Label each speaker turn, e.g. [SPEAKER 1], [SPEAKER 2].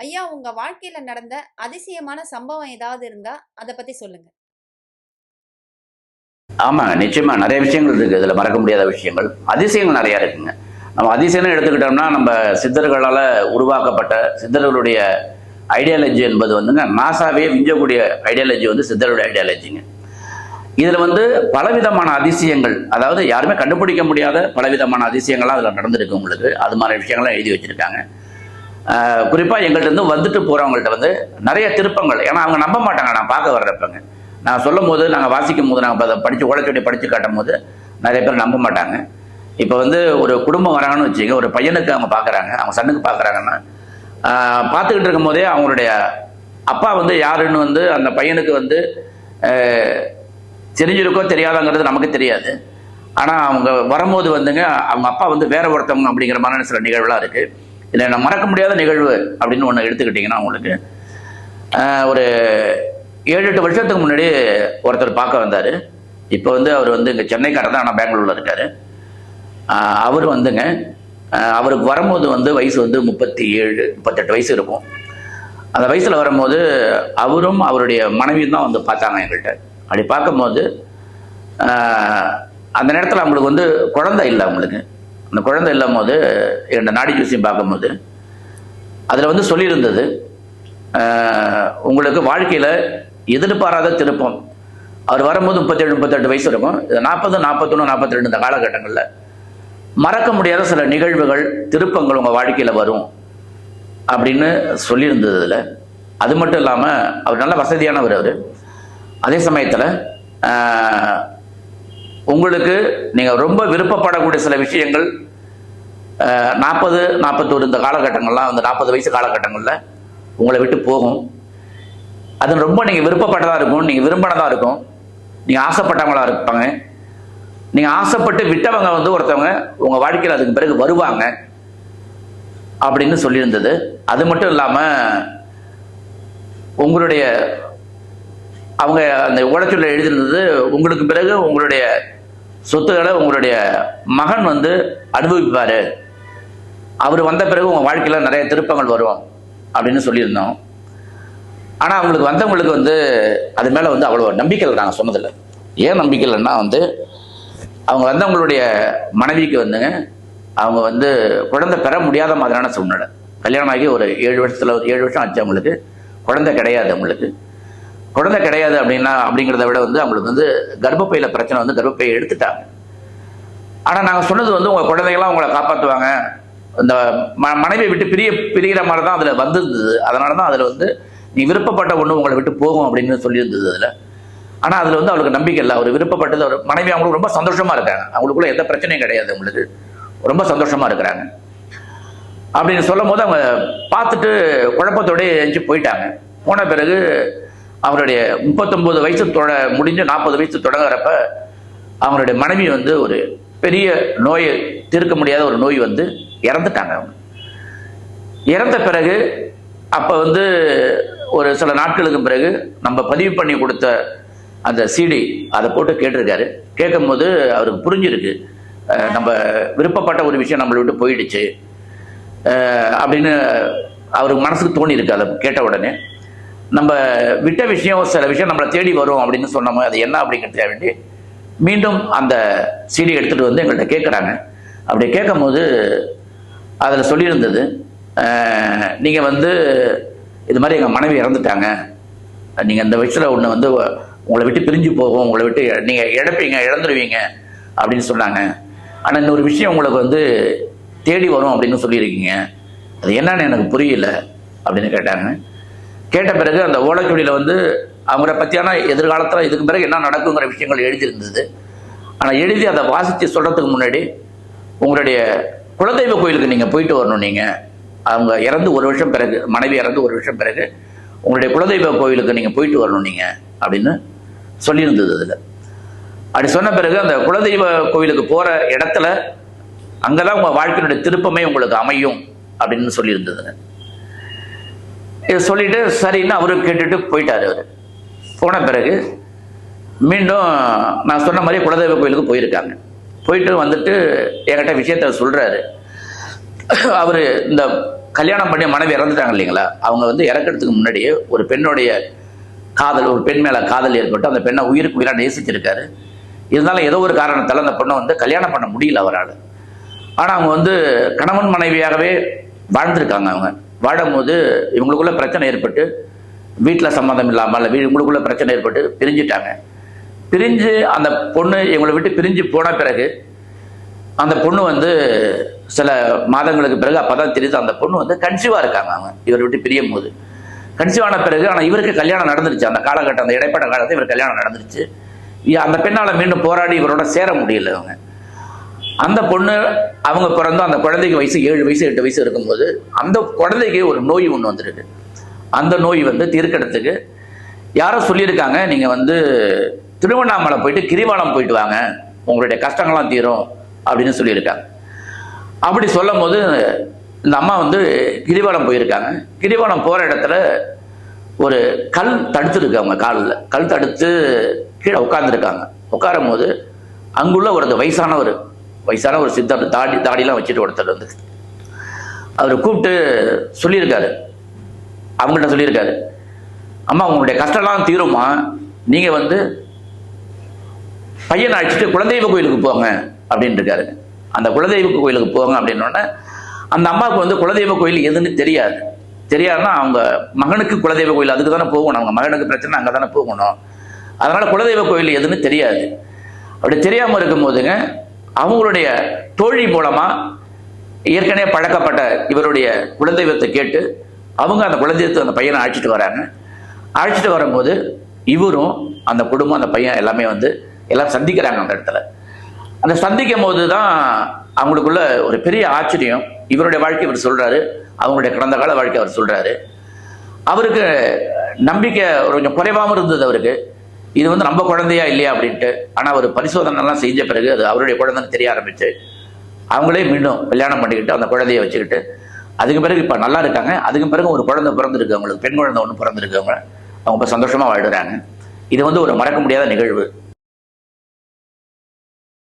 [SPEAKER 1] ஐயா உங்க வாழ்க்கையில நடந்த அதிசயமான சம்பவம் ஏதாவது இருந்தா அதை பத்தி சொல்லுங்க.
[SPEAKER 2] ஆமாங்க. நிச்சயமா. நிறைய விஷயங்கள் இருக்கு. இதுல மறக்க முடியாத விஷயங்கள். அதிசயங்கள் நிறைய இருக்குங்க. நம்ம அதிசயம் எடுத்துக்கிட்டோம்னா நம்ம சித்தர்களால் உருவாக்கப்பட்ட சித்தர்களுடைய ஐடியாலஜி என்பது வந்துங்க நாசாவே விஞ்சக்கூடிய ஐடியாலஜி வந்து சித்தருடைய ஐடியாலஜிங்க இதில் வந்து பலவிதமான அதிசயங்கள் அதாவது யாருமே கண்டுபிடிக்க முடியாத பலவிதமான அதிசயங்கள்லாம் அதில் நடந்திருக்கு உங்களுக்கு. அது மாதிரி விஷயங்கள்லாம் எழுதி வச்சுருக்காங்க. குறிப்பாக எங்கள்கிட்ட இருந்து வந்துட்டு போகிறவங்கள்ட்ட வந்து நிறைய திருப்பங்கள். ஏன்னா அவங்க நம்ப மாட்டாங்க. நான் பார்க்க வர்றப்பங்க நான் சொல்லும் போது நாங்கள் வாசிக்கும் போது நாங்கள் படித்து ஓலைச்சொடி படித்து காட்டும் போது நிறைய பேர் நம்ப மாட்டாங்க. இப்போ வந்து ஒரு குடும்பம் வராங்கன்னு வச்சுக்க ஒரு பையனுக்கு அவங்க பார்க்குறாங்க அவங்க சன்னுக்கு பார்க்குறாங்கன்னா பார்த்துக்கிட்டு இருக்கும் போதே அவங்களுடைய அப்பா வந்து யாருன்னு வந்து அந்த பையனுக்கு வந்து தெரிஞ்சிருக்கோ தெரியாதாங்கிறது நமக்கு தெரியாது. ஆனால் அவங்க வரும்போது வந்துங்க அவங்க அப்பா வந்து வேற ஒருத்தவங்க அப்படிங்கிற மாதிரி சில நிகழ்வுலாம் இருக்குது இதில் நான் மறக்க முடியாத நிகழ்வு அப்படின்னு ஒன்று எடுத்துக்கிட்டிங்கன்னா உங்களுக்கு ஒரு ஏழு எட்டு வருஷத்துக்கு முன்னாடி ஒருத்தர் பார்க்க வந்தார். இப்போ வந்து அவர் வந்து இங்கே சென்னைக்காரர் தான் ஆனால் பெங்களூரில் இருக்கார். அவர் வந்துங்க அவருக்கு வரும்போது வந்து வயசு வந்து முப்பத்தி ஏழு முப்பத்தெட்டு வயசு இருக்கும். அந்த வயசில் வரும்போது அவரும் அவருடைய மனைவியும் தான் வந்து பார்த்தாங்க எங்கள்கிட்ட அப்படி பார்க்கும்போது அந்த நேரத்தில் அவங்களுக்கு வந்து குழந்தை இல்லை அவங்களுக்கு. அந்த குழந்தை இல்லாம போது என்னோட நாடி ஜூசியம் பார்க்கும்போது அதில் வந்து சொல்லியிருந்தது உங்களுக்கு வாழ்க்கையில் எதிர்பாராத திருப்பம். அவர் வரும்போது முப்பத்தேழு முப்பத்தெட்டு வயசு இருக்கும். இது நாற்பது நாற்பத்தொன்று நாற்பத்தி ரெண்டு இந்த காலகட்டங்களில். மறக்க முடியாத சில நிகழ்வுகள் திருப்பங்கள் உங்கள் வாழ்க்கையில் வரும் அப்படின்னு சொல்லியிருந்தது இதில் அது மட்டும் இல்லாமல் அவர் நல்ல வசதியானவர் அவர். அதே சமயத்தில் உங்களுக்கு நீங்கள் ரொம்ப விருப்பப்படக்கூடிய சில விஷயங்கள் நாற்பது நாற்பத்தோரு இந்த காலகட்டங்கள்லாம் அந்த நாற்பது வயசு காலகட்டங்களில் உங்களை விட்டு போகும். அது ரொம்ப நீங்கள் விருப்பப்பட்டதாக இருக்கும் நீங்கள் விரும்பினதாக இருக்கும். நீங்கள் ஆசைப்பட்டவங்களா இருப்பாங்க. நீங்கள் ஆசைப்பட்டு விட்டவங்க வந்து ஒருத்தவங்க உங்கள் வாழ்க்கையில் அதுக்கு பிறகு வருவாங்க அப்படின்னு சொல்லியிருந்தது. அது மட்டும் இல்லாமல் உங்களுடைய அவங்க அந்த உழைச்சொல்ல எழுதியிருந்தது உங்களுக்கு பிறகு உங்களுடைய சொத்துக்களை உங்களுடைய மகன் வந்து அனுபவிப்பார். அவர் வந்த பிறகு உங்கள் வாழ்க்கையில் நிறைய திருப்பங்கள் வரும் அப்படின்னு சொல்லியிருந்தோம். ஆனால் அவங்களுக்கு வந்தவங்களுக்கு வந்து அது மேலே வந்து அவ்வளோ நம்பிக்கை இல்லை நாங்கள் சொன்னதில்லை. ஏன் நம்பிக்கை இல்லைன்னா வந்து அவங்க வந்தவங்களுடைய மனைவிக்கு வந்துங்க அவங்க வந்து குழந்தை பெற முடியாத மாதிரியான சூழ்நிலை. கல்யாணம் ஆகி ஒரு ஏழு வருஷத்தில் ஒரு ஏழு வருஷம் ஆச்சு அவங்களுக்கு. குழந்தை கிடையாது அவங்களுக்கு. குழந்தை கிடையாது அப்படின்னா அப்படிங்கிறத விட வந்து அவங்களுக்கு வந்து கர்ப்பப்பையில பிரச்சனை வந்து கர்ப்பப்பையை எடுத்துட்டாங்க. ஆனால் நாங்கள் சொன்னது வந்து உங்கள் குழந்தைகள்லாம் உங்களை காப்பாற்றுவாங்க இந்த ம மனைவியை விட்டு பிரிய பிரிகிற மாதிரி தான் அதில் வந்திருந்தது. அதனால தான் அதில் வந்து நீ விருப்பப்பட்ட ஒன்று உங்களை விட்டு போகும் அப்படின்னு சொல்லியிருந்தது அதில். ஆனால் அதில் வந்து அவளுக்கு நம்பிக்கை இல்லை. அவர் விருப்பப்பட்டது அவர் மனைவி அவங்களுக்கு ரொம்ப சந்தோஷமாக இருக்காங்க. அவங்களுக்குள்ள எந்த பிரச்சனையும் கிடையாது அவங்களுக்கு. ரொம்ப சந்தோஷமா இருக்கிறாங்க. அப்படின்னு சொல்லும் போது அவங்க பார்த்துட்டு குழப்பத்தோடய எழுந்து போயிட்டாங்க. போன பிறகு அவருடைய முப்பத்தொன்பது வயசு தொட முடிஞ்சு நாற்பது வயசு தொடங்குறப்ப அவங்களுடைய மனைவி வந்து ஒரு பெரிய நோயை தீர்க்க முடியாத ஒரு நோய் வந்து இறந்துட்டாங்க அவங்க. இறந்த பிறகு அப்போ வந்து ஒரு சில நாட்களுக்கு பிறகு நம்ம பதிவு பண்ணி கொடுத்த அந்த சிடி அதை போட்டு கேட்டிருக்காரு. கேட்கும்போது அவருக்கு புரிஞ்சிருக்கு. நம்ம விருப்பப்பட்ட ஒரு விஷயம் நம்மளை விட்டு போயிடுச்சு. அப்படின்னு அவருக்கு மனசுக்கு தோணி இருக்கு அதை கேட்ட உடனே. நம்ம விட்ட விஷயம் சில விஷயம் நம்மளை தேடி வரும் அப்படின்னு சொன்னோமோ அது என்ன அப்படிங்கிறதுக்காக வேண்டி மீண்டும் அந்த சீடி எடுத்துட்டு வந்து எங்கள்கிட்ட கேட்குறாங்க. அப்படி கேட்கும்போது அதில் சொல்லியிருந்தது நீங்கள் வந்து இது மாதிரி எங்கள் மனைவி இறந்துட்டாங்க. நீங்கள் இந்த வயசில் ஒன்று வந்து உங்களை விட்டு பிரிஞ்சு போகும். உங்களை விட்டு நீங்கள் இழப்பீங்க இழந்துருவீங்க அப்படின்னு சொன்னாங்க. ஆனால் இன்னொரு விஷயம் உங்களுக்கு வந்து தேடி வரும் அப்படின்னு சொல்லியிருக்கீங்க. அது என்னன்னு எனக்கு புரியல அப்படின்னு கேட்டாங்க. கேட்ட பிறகு அந்த ஓலைச்சுவடியில் வந்து அவங்கள பற்றியான எதிர்காலத்தில் இதுக்கு பிறகு என்ன நடக்குங்கிற விஷயங்கள் எழுதியிருந்தது. ஆனால் எழுதி அதை வாசித்து சொல்கிறதுக்கு முன்னாடி உங்களுடைய குலதெய்வ கோயிலுக்கு நீங்கள் போயிட்டு வரணும் நீங்கள் அவங்க இறந்து ஒரு வருஷம் பிறகு மனைவி இறந்து ஒரு வருஷம் பிறகு உங்களுடைய குலதெய்வ கோயிலுக்கு நீங்கள் போயிட்டு வரணும் நீங்கள் அப்படின்னு சொல்லியிருந்தது அதில். அப்படி சொன்ன பிறகு அந்த குலதெய்வ கோயிலுக்கு போகிற இடத்துல அங்கே தான் உங்கள் வாழ்க்கையினுடைய திருப்பமே உங்களுக்கு அமையும் அப்படின்னு சொல்லியிருந்ததுங்க இதை சொல்லிட்டு சரின்னு அவரு கேட்டுட்டு போயிட்டாரு அவர். போன பிறகு மீண்டும் நான் சொன்ன மாதிரி குலதெய்வ கோயிலுக்கு போயிருக்காங்க. போயிட்டு வந்துட்டு என்கிட்ட விஷயத்த சொல்றாரு. அவர் இந்த கல்யாணம் பண்ணி மனைவி இறந்துட்டாங்க இல்லைங்களா? அவங்க வந்து இறக்கிறதுக்கு முன்னாடியே ஒரு பெண்ணுடைய காதல் ஒரு பெண் மேலே காதல் ஏற்பட்டு அந்த பெண்ணை உயிருக்கு உயிராக நேசிச்சிருக்காரு. இருந்தாலும் ஏதோ ஒரு காரணத்தால் அந்த பொண்ணை வந்து கல்யாணம் பண்ண முடியல அவரால். ஆனால் அவங்க வந்து கணவன் மனைவியாகவே வாழ்ந்திருக்காங்க அவங்க. வாழும்போது இவங்களுக்குள்ள பிரச்சனை ஏற்பட்டு வீட்டில் சம்மந்தம் இல்லாமல் இல்லை வீ- இவங்களுக்குள்ள பிரச்சனை ஏற்பட்டு பிரிஞ்சிட்டாங்க. பிரிஞ்சு அந்த பொண்ணு இவங்களை விட்டு பிரிஞ்சு போன பிறகு அந்த பொண்ணு வந்து சில மாதங்களுக்கு பிறகு அப்பதான் தெரியுது அந்த பொண்ணு வந்து கன்சீவாக இருக்காங்க அவங்க இவரை விட்டு பிரியும் போது கன்சீவ் ஆன பிறகு ஆனால் இவருக்கு கல்யாணம் நடந்துருச்சு. அந்த காலகட்டம் அந்த இடைப்பட்ட காலத்தில் இவர் கல்யாணம் நடந்துருச்சு. அந்த பெண்ணால் மீண்டும் போராடி இவரோட சேர முடியல அவங்க. அந்த பொண்ணு அவங்க பிறந்தும் அந்த குழந்தைக்கு வயசு ஏழு வயசு எட்டு வயசு இருக்கும்போது அந்த குழந்தைக்கு ஒரு நோய் ஒன்று வந்திருக்கு. அந்த நோய் வந்து தீர்க்கறதுக்கு யாரோ சொல்லியிருக்காங்க நீங்கள் வந்து திருவண்ணாமலை போயிட்டு கிரிவலம் போயிட்டு வாங்க உங்களுடைய கஷ்டங்கள்லாம் தீரும் அப்படின்னு சொல்லியிருக்காங்க. அப்படி சொல்லும் போது இந்த அம்மா வந்து கிரிவலம் போயிருக்காங்க. கிரிவலம் போகிற இடத்துல ஒரு கல் தடுத்துருக்கு அவங்க காலில். கல் தடுத்து கீழே உட்காந்துருக்காங்க உட்காரும் போது அங்குள்ள ஒரு வயசானவர் வயசான ஒரு சித்தர் தாடி தாடிலாம் வச்சுட்டு ஒருத்தர் வந்து. அவர் கூப்பிட்டு சொல்லியிருக்காரு. அவங்கள்ட்ட சொல்லியிருக்காரு. அம்மா உங்களுடைய கஷ்டம்லாம் தீருமா நீங்கள் வந்து பையனை அழைச்சிட்டு குலதெய்வ கோயிலுக்கு போங்க அப்படின்னு இருக்காரு. அந்த குலதெய்வ கோயிலுக்கு போங்க அப்படின்னோடனே அந்த அம்மாவுக்கு வந்து குலதெய்வ கோயில் எதுன்னு தெரியாது. தெரியாதுன்னா அவங்க மகனுக்கு குலதெய்வ கோயில் அதுக்கு தானே போகணும். அவங்க மகனுக்கு பிரச்சனை அங்கே தானே போகணும். அதனால குலதெய்வ கோயில் எதுன்னு தெரியாது. அப்படி தெரியாமல் இருக்கும் போதுங்க அவங்களுடைய தோழி மூலமா ஏற்கனவே பழக்கப்பட்ட இவருடைய குலதெய்வத்தை கேட்டு அவங்க அந்த குலதெய்வத்தை அந்த பையனை அழைச்சிட்டு வராங்க. அழைச்சிட்டு வரும்போது இவரும் அந்த குடும்பம் அந்த பையன் எல்லாமே வந்து எல்லாம் சந்திக்கிறாங்க அந்த இடத்துல. அந்த சந்திக்கும் போது தான் அவங்களுக்குள்ள ஒரு பெரிய ஆச்சரியம். இவருடைய வாழ்க்கை இவர் சொல்றாரு. அவங்களுடைய கடந்த கால வாழ்க்கை அவர் சொல்றாரு. அவருக்கு நம்பிக்கை ஒரு கொஞ்சம் குறைவாகவும் இருந்தது அவருக்கு. இது வந்து நம்ம குழந்தையா இல்லையா அப்படின்ட்டு. ஆனால் ஒரு பரிசோதனைலாம் செஞ்ச பிறகு அது அவருடைய குழந்தைன்னு தெரிய ஆரம்பிச்சு. அவங்களே மீண்டும் கல்யாணம் பண்ணிக்கிட்டு அந்த குழந்தைய வச்சுக்கிட்டு அதுக்கு பிறகு இப்போ நல்லா இருக்காங்க. அதுக்கு பிறகு ஒரு குழந்தை பிறந்திருக்கு அவங்களுக்கு பெண் குழந்தை ஒன்று பிறந்திருக்கு. அவங்க அவங்க இப்போ சந்தோஷமாக வாழ்கிறாங்க இது வந்து ஒரு மறக்க முடியாத நிகழ்வு.